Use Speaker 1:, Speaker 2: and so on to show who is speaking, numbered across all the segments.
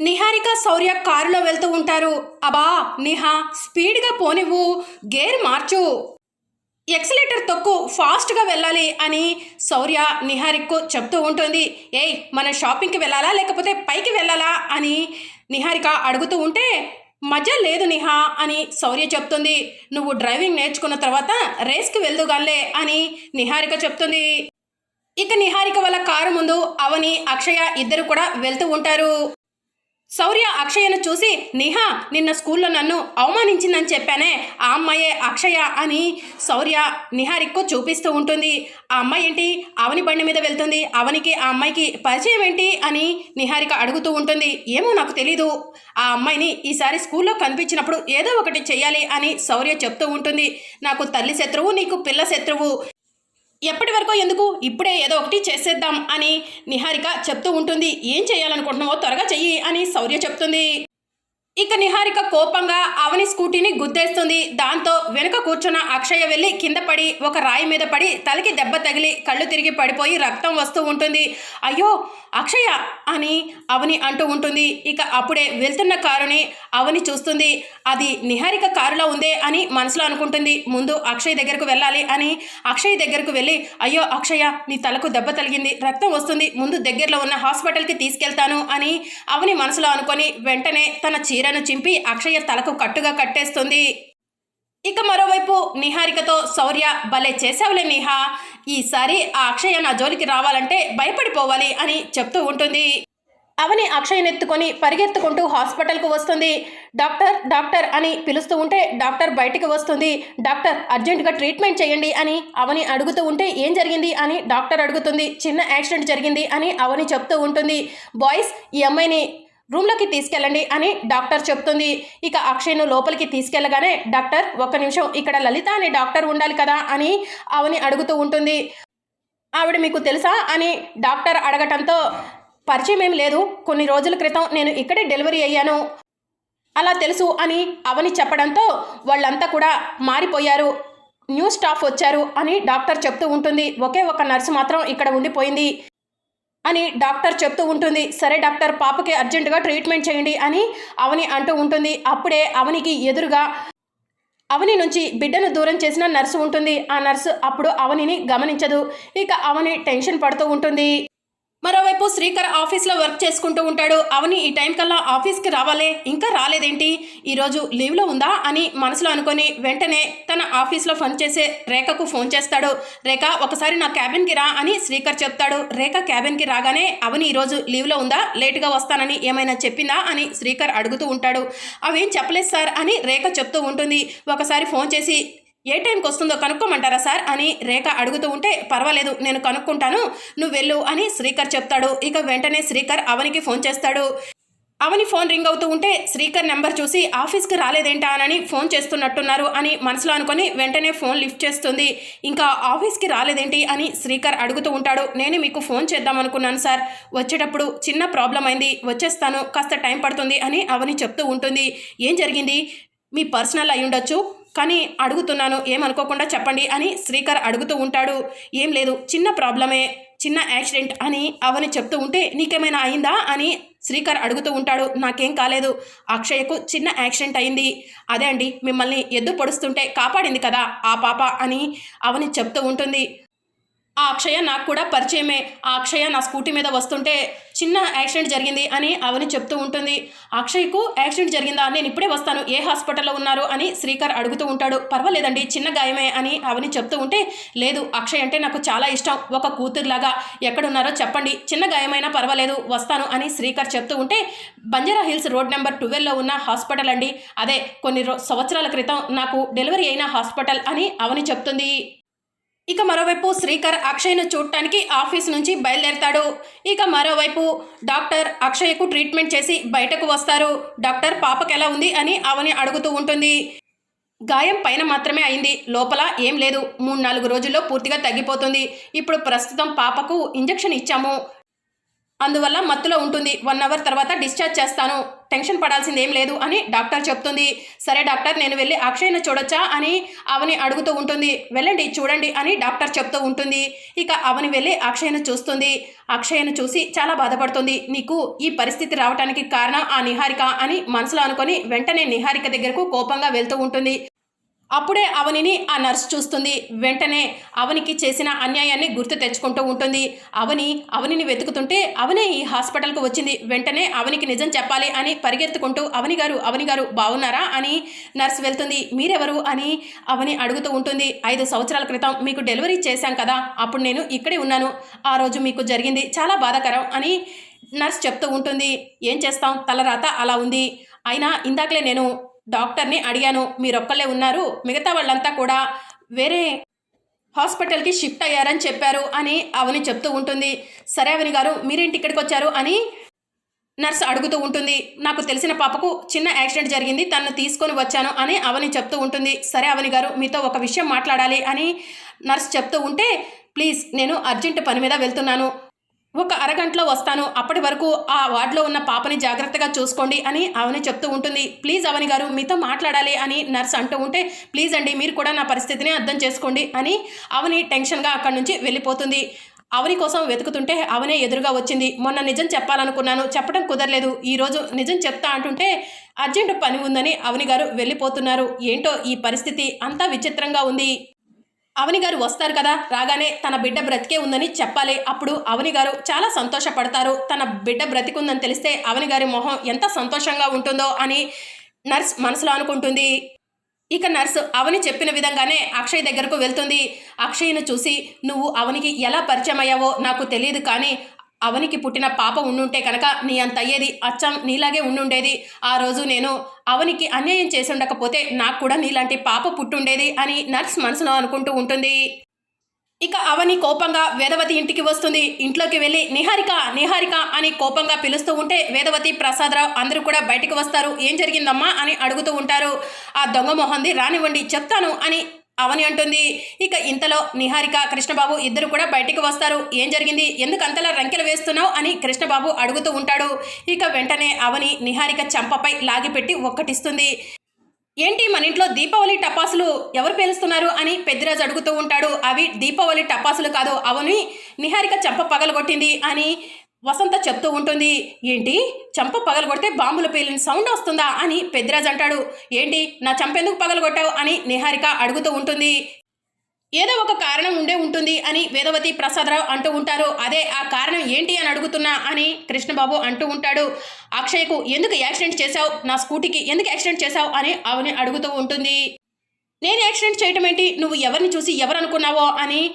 Speaker 1: నిహారిక శౌర్య కారులో వెళ్తూ ఉంటారు. అబా నిహా స్పీడ్గా పోనివ్వు గేర్ మార్చు. ఎక్సలేటర్ తొక్కు ఫాస్ట్గా వెళ్ళాలి అని శౌర్య నిహారిక్కు చెప్తూ ఉంటుంది. ఏయ్ మన షాపింగ్కి వెళ్ళాలా లేకపోతే పైకి వెళ్ళాలా అని నిహారిక అడుగుతూ ఉంటే మజా లేదు నిహా అని శౌర్య చెప్తుంది. నువ్వు డ్రైవింగ్ నేర్చుకున్న తర్వాత రేస్కి వెళ్దుగాలే అని నిహారిక చెప్తుంది. ఇక నిహారిక వల్ల కారు ముందు అవని అక్షయ ఇద్దరు కూడా వెళ్తూ ఉంటారు. శౌర్య అక్షయను చూసి నిహా నిన్న స్కూల్లో నన్ను అవమానించిందని చెప్పానే ఆ అమ్మాయే అక్షయ అని శౌర్య నిహారిక్కు చూపిస్తూ ఉంటుంది. ఆ అమ్మాయి ఏంటి? అవని బండి మీద వెళ్తుంది. అవనికి ఆ అమ్మాయికి పరిచయం ఏంటి? అని నిహారిక అడుగుతూ ఉంటుంది. ఏమో నాకు తెలీదు. ఆ అమ్మాయిని ఈసారి స్కూల్లో కనిపించినప్పుడు ఏదో ఒకటి చెయ్యాలి అని శౌర్య చెప్తూ ఉంటుంది. నాకు తల్లి శత్రువు నీకు పిల్ల శత్రువు. ఎప్పటి వరకు ఎందుకు? ఇప్పుడే ఏదో ఒకటి చేసేద్దాం అని నిహారిక చెప్తూ ఉంటుంది. ఏం చేయాలనుకుంటున్నావో త్వరగా చెయ్యి అని శౌర్య చెప్తుంది. ఇక నిహారిక కోపంగా అవని స్కూటీని గుద్దేస్తుంది. దాంతో వెనుక కూర్చున్న అక్షయ వెళ్ళి కింద పడి ఒక రాయి మీద పడి తలకి దెబ్బ తగిలి కళ్ళు తిరిగి పడిపోయి రక్తం వస్తూ ఉంటుంది. అయ్యో అక్షయ! అని అవని అంటూ ఉంటుంది. ఇక అప్పుడే వెళ్తున్న కారుని అవని చూస్తుంది. అది నిహారిక కారులో ఉందే అని మనసులో అనుకుంటుంది. ముందు అక్షయ్ దగ్గరకు వెళ్ళాలి అని అక్షయ్ దగ్గరకు వెళ్ళి అయ్యో అక్షయ నీ తలకు దెబ్బ తగిలింది రక్తం వస్తుంది ముందు దగ్గరలో ఉన్న హాస్పిటల్కి తీసుకెళ్తాను అని అవని మనసులో అనుకొని వెంటనే తన చీర చీరను చింపి అక్షయ తలకు కట్టుగా కట్టేస్తుంది. ఇక మరోవైపు నిహారికతో శౌర్య భలే చేసావులే నిహా. ఈసారి ఆ అక్షయ నా జోలికి రావాలంటే భయపడిపోవాలి అని చెప్తూ ఉంటుంది. అవని అక్షయనెత్తుకొని పరిగెత్తుకుంటూ హాస్పిటల్కు వస్తుంది. డాక్టర్ డాక్టర్ అని పిలుస్తూ ఉంటే డాక్టర్ బయటికి వస్తుంది. డాక్టర్ అర్జెంటుగా ట్రీట్మెంట్ చేయండి అని అవని అడుగుతూ ఉంటే ఏం జరిగింది అని డాక్టర్ అడుగుతుంది. చిన్న యాక్సిడెంట్ జరిగింది అని అవని చెప్తూ ఉంటుంది. బాయ్స్ ఈ అమ్మాయిని రూమ్లోకి తీసుకెళ్ళండి అని డాక్టర్ చెప్తుంది. ఇక అక్షయ్ను లోపలికి తీసుకెళ్ళగానే డాక్టర్ ఒక్క నిమిషం ఇక్కడ లలిత అనే డాక్టర్ ఉండాలి కదా? అని అవని అడుగుతూ ఉంటుంది. ఆవిడ మీకు తెలుసా? అని డాక్టర్ అడగటంతో పరిచయం ఏం లేదు. కొన్ని రోజుల క్రితం నేను ఇక్కడే డెలివరీ అయ్యాను. అలా తెలుసు అని అవని చెప్పడంతో వాళ్ళంతా కూడా మారిపోయారు. న్యూ స్టాఫ్ వచ్చారు అని డాక్టర్ చెప్తూ ఉంటుంది. ఒకే ఒక నర్సు మాత్రం ఇక్కడ ఉండిపోయింది. అని డాక్టర్ చెప్తూ ఉంటుంది. సరే డాక్టర్ పాపకి అర్జెంటుగా ట్రీట్మెంట్ చేయండి అని అవని అంటూ ఉంటుంది. అప్పుడే అవనికి ఎదురుగా అవని నుంచి బిడ్డను దూరం చేసిన నర్సు ఉంటుంది. ఆ నర్సు అప్పుడు అవనిని గమనించదు. ఇక అవని టెన్షన్ పడుతూ ఉంటుంది. మరోవైపు శ్రీకర్ ఆఫీస్లో వర్క్ చేసుకుంటూ ఉంటాడు. అవని ఈ టైం కల్లా ఆఫీస్కి రావాలే ఇంకా రాలేదేంటి? ఈరోజు లీవ్లో ఉందా? అని మనసులో అనుకొని వెంటనే తన ఆఫీస్లో పని చేసే రేఖకు ఫోన్ చేస్తాడు. రేఖ ఒకసారి నా క్యాబిన్కి రా అని శ్రీకర్ చెప్తాడు. రేఖ క్యాబిన్కి రాగానే అవని ఈరోజు లీవ్లో ఉందా? లేటుగా వస్తానని ఏమైనా చెప్పిందా? అని శ్రీకర్ అడుగుతూ ఉంటాడు. అవేం చెప్పలేదు సార్ అని రేఖ చెప్తూ ఉంటుంది. ఒకసారి ఫోన్ చేసి ఏ టైంకి వస్తుందో కనుక్కోమంటారా సార్? అని రేఖ అడుగుతూ ఉంటే పర్వాలేదు నేను కనుక్కుంటాను నువ్వు వెళ్ళు అని శ్రీకర్ చెప్తాడు. ఇక వెంటనే శ్రీకర్ అవనికి ఫోన్ చేస్తాడు. అవని ఫోన్ రింగ్ అవుతూ ఉంటే శ్రీకర్ నెంబర్ చూసి ఆఫీస్కి రాలేదేంటా అని ఫోన్ చేస్తున్నట్టున్నారు అని మనసులో అనుకొని వెంటనే ఫోన్ లిఫ్ట్ చేస్తుంది. ఇంకా ఆఫీస్కి రాలేదేంటి? అని శ్రీకర్ అడుగుతూ ఉంటాడు. నేను మీకు ఫోన్ చేద్దాం అనుకున్నాను సార్. వచ్చేటప్పుడు చిన్న ప్రాబ్లం అయింది. వచ్చేస్తాను. కాస్త టైం పడుతుంది అని అవని చెప్తూ ఉంటుంది. ఏం జరిగింది? మీ పర్సనల్ అయి ఉండొచ్చు కానీ అడుగుతున్నాను ఏమనుకోకుండా చెప్పండి అని శ్రీకర్ అడుగుతూ ఉంటాడు. ఏం లేదు చిన్న ప్రాబ్లమే చిన్న యాక్సిడెంట్ అని అవని చెప్తూ ఉంటే నీకేమైనా అయిందా అని శ్రీకర్ అడుగుతూ ఉంటాడు. నాకేం కాలేదు అక్షయకు చిన్న యాక్సిడెంట్ అయింది. అదే అండి మిమ్మల్ని ఎద్దు పొడుస్తుంటే కాపాడింది కదా ఆ పాప అని అవని చెప్తూ ఉంటుంది. ఆ అక్షయ నాకు కూడా పరిచయమే. ఆ అక్షయ నా స్కూటీ మీద వస్తుంటే చిన్న యాక్సిడెంట్ జరిగింది అని అవని చెప్తూ ఉంటుంది. అక్షయ్కు యాక్సిడెంట్ జరిగిందా? నేను ఇప్పుడే వస్తాను. ఏ హాస్పిటల్లో ఉన్నారు? అని శ్రీకర్ అడుగుతూ ఉంటాడు. పర్వాలేదండి చిన్న గాయమే అని అవని చెప్తూ ఉంటే లేదు అక్షయ్ అంటే నాకు చాలా ఇష్టం. ఒక కూతురులాగా ఎక్కడున్నారో చెప్పండి. చిన్న గాయమైనా పర్వాలేదు వస్తాను అని శ్రీకర్ చెప్తూ ఉంటే బంజారా హిల్స్ రోడ్ నెంబర్ ట్వెల్వ్లో ఉన్న హాస్పిటల్ అండి. అదే కొన్ని సంవత్సరాల క్రితం నాకు డెలివరీ అయిన హాస్పిటల్ అని అవని చెప్తుంది. ఇక మరోవైపు శ్రీకర్ అక్షయ్ను చూడటానికి ఆఫీస్ నుంచి బయలుదేరతాడు. ఇక మరోవైపు డాక్టర్ అక్షయ్కు ట్రీట్మెంట్ చేసి బయటకు వస్తారు. డాక్టర్ పాపకి ఎలా ఉంది? అని అవని అడుగుతూ ఉంటుంది. గాయం పైన మాత్రమే అయింది. లోపల ఏం లేదు. మూడు నాలుగు రోజుల్లో పూర్తిగా తగ్గిపోతుంది. ఇప్పుడు ప్రస్తుతం పాపకు ఇంజెక్షన్ ఇచ్చాము. అందువల్ల మత్తులో ఉంటుంది. వన్ అవర్ తర్వాత డిశ్చార్జ్ చేస్తాను. టెన్షన్ పడాల్సింది ఏం లేదు అని డాక్టర్ చెప్తుంది. సరే డాక్టర్ నేను వెళ్ళి అక్షయ్ను చూడొచ్చా అని అవని అడుగుతూ ఉంటుంది. వెళ్ళండి చూడండి అని డాక్టర్ చెప్తూ ఉంటుంది. ఇక అవని వెళ్ళి అక్షయ్ను చూస్తుంది. అక్షయ్ను చూసి చాలా బాధపడుతుంది. నీకు ఈ పరిస్థితి రావడానికి కారణం ఆ నిహారిక అని మనసులో అనుకొని వెంటనే నిహారిక దగ్గరకు కోపంగా వెళ్తూ ఉంటుంది. అప్పుడే అవనిని ఆ నర్స్ చూస్తుంది. వెంటనే అవనికి చేసిన అన్యాయాన్ని గుర్తు తెచ్చుకుంటూ ఉంటుంది. అవని అవనిని వెతుకుతుంటే అవనే ఈ హాస్పిటల్కు వచ్చింది. వెంటనే అవనికి నిజం చెప్పాలి అని పరిగెత్తుకుంటూ అవని గారు అవని గారు బాగున్నారా అని నర్స్ వెళ్తుంది. మీరెవరు అని అవని అడుగుతూ ఉంటుంది. ఐదు సంవత్సరాల క్రితం మీకు డెలివరీ చేశాం కదా అప్పుడు నేను ఇక్కడే ఉన్నాను. ఆ రోజు మీకు జరిగింది చాలా బాధాకరం అని నర్స్ చెప్తూ ఉంటుంది. ఏం చేస్తాం? తలరాత అలా ఉంది. అయినా ఇందాకలే నేను డాక్టర్ని అడిగాను మీరొక్కళ్ళే ఉన్నారు మిగతా వాళ్ళంతా కూడా వేరే హాస్పిటల్కి షిఫ్ట్ అయ్యారని చెప్పారు అని అవని చెప్తూ ఉంటుంది. సరే అవని గారు మీరేంటి ఇక్కడికి వచ్చారు? అని నర్స్ అడుగుతూ ఉంటుంది. నాకు తెలిసిన పాపకు చిన్న యాక్సిడెంట్ జరిగింది తను తీసుకొని వచ్చాను అని అవని చెప్తూ ఉంటుంది. సరే అవని గారు మీతో ఒక విషయం మాట్లాడాలి అని నర్స్ చెప్తూ ఉంటే ప్లీజ్ నేను అర్జెంట్ పని మీద వెళ్తున్నాను. ఒక అరగంటలో వస్తాను. అప్పటి వరకు ఆ వార్డులో ఉన్న పాపని జాగ్రత్తగా చూసుకోండి అని అవని చెప్తూ ఉంటుంది. ప్లీజ్ అవని గారు మీతో మాట్లాడాలి అని నర్స్ అంటూ ఉంటే ప్లీజ్ అండి మీరు కూడా నా పరిస్థితిని అర్థం చేసుకోండి అని అవని టెన్షన్గా అక్కడి నుంచి వెళ్ళిపోతుంది. అవని కోసం వెతుకుతుంటే అవనే ఎదురుగా వచ్చింది. మొన్న నిజం చెప్పాలనుకున్నాను. చెప్పడం కుదరలేదు. ఈరోజు నిజం చెప్తా అంటుంటే అర్జెంటు పని ఉందని అవని గారు వెళ్ళిపోతున్నారు. ఏంటో ఈ పరిస్థితి అంతా విచిత్రంగా ఉంది. అవని గారు వస్తారు కదా రాగానే తన బిడ్డ బ్రతికే ఉందని చెప్పాలి. అప్పుడు అవని గారు చాలా సంతోషపడతారు. తన బిడ్డ బ్రతికుందని తెలిస్తే అవని గారి మొహం ఎంత సంతోషంగా ఉంటుందో అని నర్స్ మనసులో అనుకుంటుంది. ఇక నర్సు అవని చెప్పిన విధంగానే అక్షయ్ దగ్గరకు వెళ్తుంది. అక్షయ్ను చూసి నువ్వు అవనికి ఎలా పరిచయం అయ్యావో నాకు తెలియదు కానీ అవనికి పుట్టిన పాప ఉండుంటే కనుక నీ అంత అయ్యేది అచ్చం నీలాగే ఉండుండేది. ఆ రోజు నేను అవనికి అన్యాయం చేసి ఉండకపోతే నాకు కూడా నీలాంటి పాప పుట్టుండేది అని నర్స్ మనసులో అనుకుంటూ ఉంటుంది. ఇక అవని కోపంగా వేదవతి ఇంటికి వస్తుంది. ఇంట్లోకి వెళ్ళి నిహారిక నిహారిక అని కోపంగా పిలుస్తూ ఉంటే వేదవతి ప్రసాదరావు అందరూ కూడా బయటికి వస్తారు. ఏం జరిగిందమ్మా? అని అడుగుతూ ఉంటారు. ఆ దొంగ మొహంది రానివ్వండి చెప్తాను అని అవని అంటుంది. ఇక ఇంతలో నిహారిక కృష్ణబాబు ఇద్దరు కూడా బయటికి వస్తారు. ఏం జరిగింది? ఎందుకు అంతలా రంకెలు వేస్తున్నావు? అని కృష్ణబాబు అడుగుతూ ఉంటాడు. ఇక వెంటనే అవని నిహారిక చంపపై లాగిపెట్టి ఒక్కటిస్తుంది. ఏంటి మన ఇంట్లో దీపావళి టపాసులు? ఎవరు పేలుస్తున్నారు? అని పెద్దిరాజు అడుగుతూ ఉంటాడు. అవి దీపావళి టపాసులు కాదు. అవని నిహారిక చంప పగలగొట్టింది అని వసంత చెప్తూ ఉంటుంది ఏంటి? చంప పగలగొడితే బాంబులు పేలిన సౌండ్ వస్తుందా? అని పెద్దిరాజు అంటాడు. ఏంటి? నా చంపెందుకు పగలగొట్టావు? అని నిహారిక అడుగుతూ ఉంటుంది. ఏదో ఒక కారణం ఉండే ఉంటుంది అని వేదవతి ప్రసాదరావు అంటూ ఉంటారు. అదే ఆ కారణం ఏంటి? అని అడుగుతున్నా అని కృష్ణబాబు అంటూ ఉంటాడు. అక్షయ్కు ఎందుకు యాక్సిడెంట్ చేశావు? నా స్కూటీకి ఎందుకు యాక్సిడెంట్ చేశావు? అని అవని అడుగుతూ ఉంటుంది. నేను యాక్సిడెంట్ చేయటం ఏంటి నువ్వు ఎవరిని చూసి ఎవరు అనుకున్నావో అని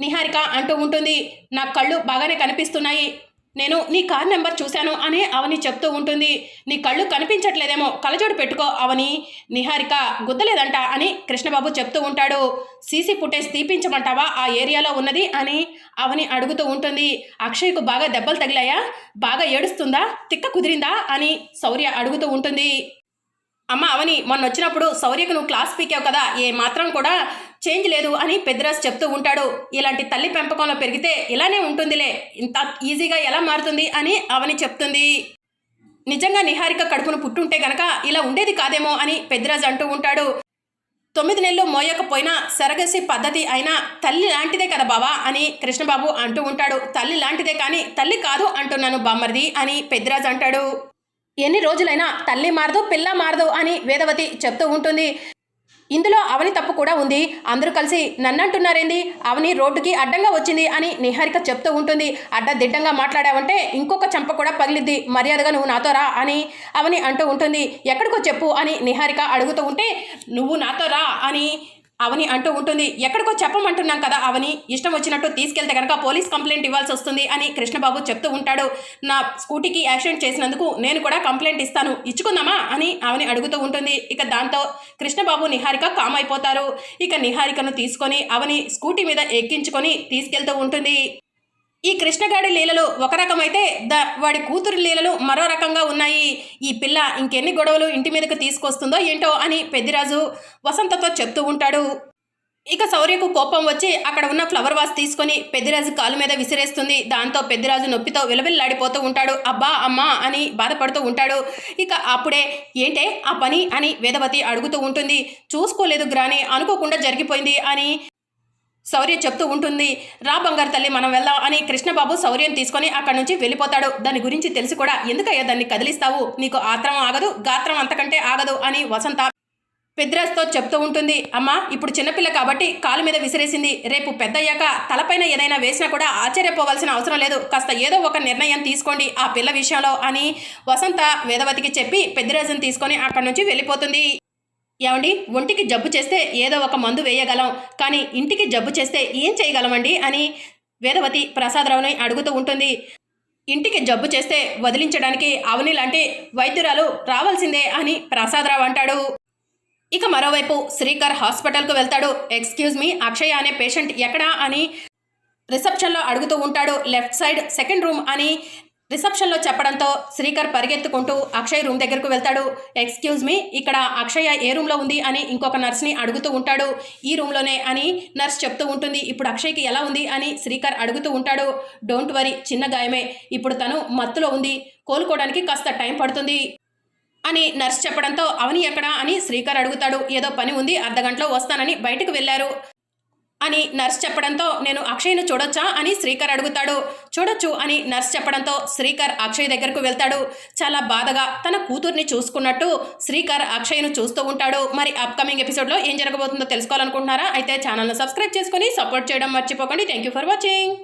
Speaker 1: నిహారిక అంటూ ఉంటుంది. నా కళ్ళు బాగానే కనిపిస్తున్నాయి. నేను నీ కార్ నెంబర్ చూశాను అని అవని చెప్తూ ఉంటుంది. నీ కళ్ళు కనిపించట్లేదేమో కలజోడు పెట్టుకో అవని. నిహారిక గుద్దలేదంట అని కృష్ణబాబు చెప్తూ ఉంటాడు. సీసీ ఫుటేజ్ తీపించమంటావా? ఆ ఏరియాలో ఉన్నది అని అవని అడుగుతూ ఉంటుంది. అక్షయ్కు బాగా దెబ్బలు తగిలాయా? బాగా ఏడుస్తుందా? తిక్క కుదిరిందా? అని శౌర్య అడుగుతూ ఉంటుంది. అమ్మ అవని మొన్న వచ్చినప్పుడు శౌర్యకు నువ్వు క్లాస్ పీకావు కదా? ఏ మాత్రం కూడా చేంజ్ లేదు అని పెద్దరాజు చెప్తూ ఉంటాడు. ఇలాంటి తల్లి పెంపకంలో పెరిగితే ఇలానే ఉంటుందిలే. ఇంత ఈజీగా ఎలా మారుతుంది అని అవని చెప్తుంది. నిజంగా నిహారిక కడుపును పుట్టుంటే గనక ఇలా ఉండేది కాదేమో అని పెద్దరాజు అంటూ ఉంటాడు. తొమ్మిది నెలలు మోయకపోయినా సరగసి పద్ధతి అయినా తల్లి లాంటిదే కదా బావా అని కృష్ణబాబు అంటూ ఉంటాడు. తల్లి లాంటిదే కానీ తల్లి కాదు అంటున్నాను బామ్మర్ది అని పెద్దరాజు అంటాడు. ఎన్ని రోజులైనా తల్లి మారదు పిల్ల మారదు అని వేదవతి చెప్తూ ఉంటుంది. ఇందులో అవని తప్పు కూడా ఉంది. అందరూ కలిసి నన్నంటున్నారేంది? అవని రోడ్డుకి అడ్డంగా వచ్చింది అని నిహారిక చెప్తూ ఉంటుంది. అడ్డదిడ్డంగా మాట్లాడావంటే ఇంకొక చంప కూడా పగిలిద్ది. మర్యాదగా నువ్వు నాతో రా అని అవని అంటూ ఉంటుంది. ఎక్కడికో చెప్పు అని నిహారిక అడుగుతూ ఉంటే నువ్వు నాతో రా అని అవని అంటూ ఉంటుంది. ఎక్కడికో చెప్పమంటున్నాం కదా అవని. ఇష్టం వచ్చినట్టు తీసుకెళ్తే కనుక పోలీస్ కంప్లైంట్ ఇవ్వాల్సి వస్తుంది అని కృష్ణబాబు చెప్తూ ఉంటాడు. నా స్కూటీకి యాక్సిడెంట్ చేసినందుకు నేను కూడా కంప్లైంట్ ఇస్తాను. ఇచ్చుకుందామా అని అవని అడుగుతూ ఉంటుంది. ఇక దాంతో కృష్ణబాబు నిహారిక కామ్ అయిపోతారు. ఇక నిహారికను తీసుకొని అవని స్కూటీ మీద ఎక్కించుకొని తీసుకెళ్తూ ఉంటుంది. ఈ కృష్ణగాడి లీలలు ఒక రకమైతే ద వాడి కూతురు లీలలు మరో రకంగా ఉన్నాయి. ఈ పిల్ల ఇంకెన్ని గొడవలు ఇంటి మీదకు తీసుకొస్తుందో ఏంటో అని పెద్దిరాజు వసంతతో చెప్తూ ఉంటాడు. ఇక శౌర్యకు కోపం వచ్చి అక్కడ ఉన్న ఫ్లవర్ వాస్ తీసుకొని పెద్దిరాజు కాలు మీద విసిరేస్తుంది. దాంతో పెద్దిరాజు నొప్పితో విలవిల్లాడిపోతూ ఉంటాడు. అబ్బా అమ్మా అని బాధపడుతూ ఉంటాడు. ఇక అప్పుడే ఏంటే ఆ పని అని వేదవతి అడుగుతూ ఉంటుంది. చూసుకోలేదు గ్రాని అనుకోకుండా జరిగిపోయింది అని శౌర్య చెప్తూ ఉంటుంది రా బంగారు తల్లి మనం వెళ్దాం అని కృష్ణబాబు శౌర్యం తీసుకొని అక్కడి నుంచి వెళ్ళిపోతాడు. దాని గురించి తెలిసి కూడా ఎందుకయ్యా దాన్ని కదిలిస్తావు? నీకు ఆత్రం ఆగదు గాత్రం అంతకంటే ఆగదు అని వసంత పెద్రాజ్తో చెప్తూ ఉంటుంది. అమ్మా ఇప్పుడు చిన్నపిల్ల కాబట్టి కాలు మీద విసిరేసింది. రేపు పెద్దయ్యాక తలపైన ఏదైనా వేసినా కూడా ఆశ్చర్యపోవాల్సిన అవసరం లేదు. కాస్త ఏదో ఒక నిర్ణయం తీసుకోండి ఆ పిల్ల విషయంలో అని వసంత వేదవతికి చెప్పి పెద్దిరాజుని తీసుకొని అక్కడి నుంచి వెళ్ళిపోతుంది. ఏమండి? ఒంటికి జబ్బు చేస్తే ఏదో ఒక మందు వేయగలం. కానీ ఇంటికి జబ్బు చేస్తే ఏం చేయగలమండి? అని వేదవతి ప్రసాదరావుని అడుగుతూ ఉంటుంది. ఇంటికి జబ్బు చేస్తే వదిలించడానికి అవని లాంటి వైద్యురాలు రావాల్సిందే అని ప్రసాదరావు అంటాడు. ఇక మరోవైపు శ్రీకర్ హాస్పిటల్కు వెళ్తాడు. ఎక్స్క్యూజ్ మీ అక్షయ అనే పేషెంట్ ఎక్కడా అని రిసెప్షన్లో అడుగుతూ ఉంటాడు. లెఫ్ట్ సైడ్ సెకండ్ రూమ్ అని రిసెప్షన్లో చెప్పడంతో శ్రీకర్ పరిగెత్తుకుంటూ అక్షయ్ రూమ్ దగ్గరకు వెళ్తాడు. ఎక్స్క్యూజ్ మీ ఇక్కడ అక్షయ ఏ రూమ్లో ఉంది? అని ఇంకొక నర్స్ని అడుగుతూ ఉంటాడు. ఈ రూమ్లోనే అని నర్స్ చెప్తూ ఉంటుంది. ఇప్పుడు అక్షయ్కి ఎలా ఉంది? అని శ్రీకర్ అడుగుతూ ఉంటాడు. డోంట్ వరీ చిన్న గాయమే. ఇప్పుడు తను మత్తులో ఉంది. కోలుకోవడానికి కాస్త టైం పడుతుంది. అని నర్స్ చెప్పడంతో అవని ఎక్కడా? అని శ్రీకర్ అడుగుతాడు. ఏదో పని ఉంది అర్ధగంటలో వస్తానని బయటకు వెళ్ళారు. అని నర్స్ చెప్పడంతో నేను అక్షయ్ను చూడొచ్చా అని శ్రీకర్ అడుగుతాడు. చూడొచ్చు అని నర్స్ చెప్పడంతో శ్రీకర్ అక్షయ్ దగ్గరకు వెళ్తాడు. చాలా బాధగా తన కూతుర్ని చూసుకున్నట్టు శ్రీకర్ అక్షయ్ను చూస్తూ ఉంటాడు. మరి అప్కమింగ్ ఎపిసోడ్లో ఏం జరగబోతుందో తెలుసుకోవాలనుకుంటున్నారా? అయితే ఛానల్ను సబ్స్క్రైబ్ చేసుకొని సపోర్ట్ చేయడం మర్చిపోకండి. Thank you for watching